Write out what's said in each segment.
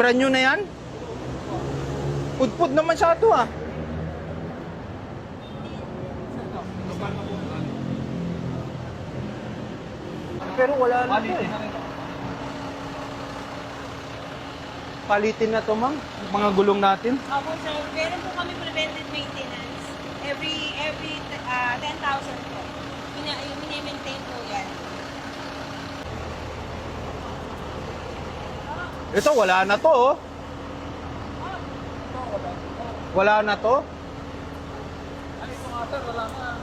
Brand new na yan? Pudpud naman siya ito ah. Pero wala na to eh. Palitin na to, ma'am. Mga gulong natin. Opo, sir. Meron po kami preventive maintenance. Every every uh, 10,000 po. Mina, yung mini-maintain po yan. Ito, wala na to, oh. Wala na to.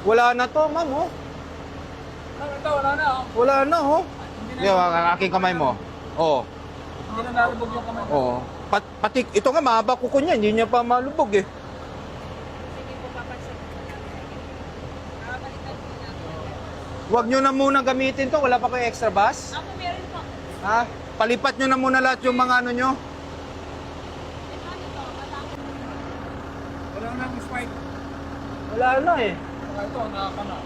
Wala na to, ma'am, oh. Ito, wala na. oh. Wala na, oh. Yung ang aking kamay mo. Oh. Hindi na nalubog yung kamay. Oh. Pat, pati, ito nga, mahaba kuko niya. Hindi niya pa malubog, eh. Huwag nyo na muna gamitin to. Wala pa kayo extra bus? Ako meron. Ha? Palipat nyo na muna lahat yung mga ano nyo. Wala na yung spike. Wala na, eh. Saka ito, nakakana.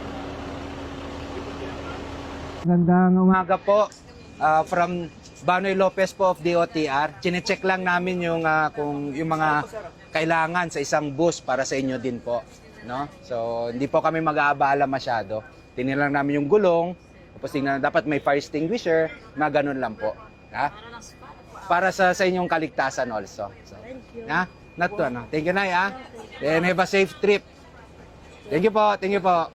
Gandang umaga po. Ah, from Banoy Lopez po of DOTR. Chinecheck lang namin yung ah, kung yung mga kailangan sa isang bus para sa inyo din po, no? So, hindi po kami mag-aabala masyado. Tinilang namin yung gulong, tapos tingnan dapat may fire extinguisher, na ganun lang po. Ha? Para sa sa inyong kaligtasan also. So, ha? Not to, ano. Thank you, Nay, ha? Then have a safe trip. Thank you po, thank you po.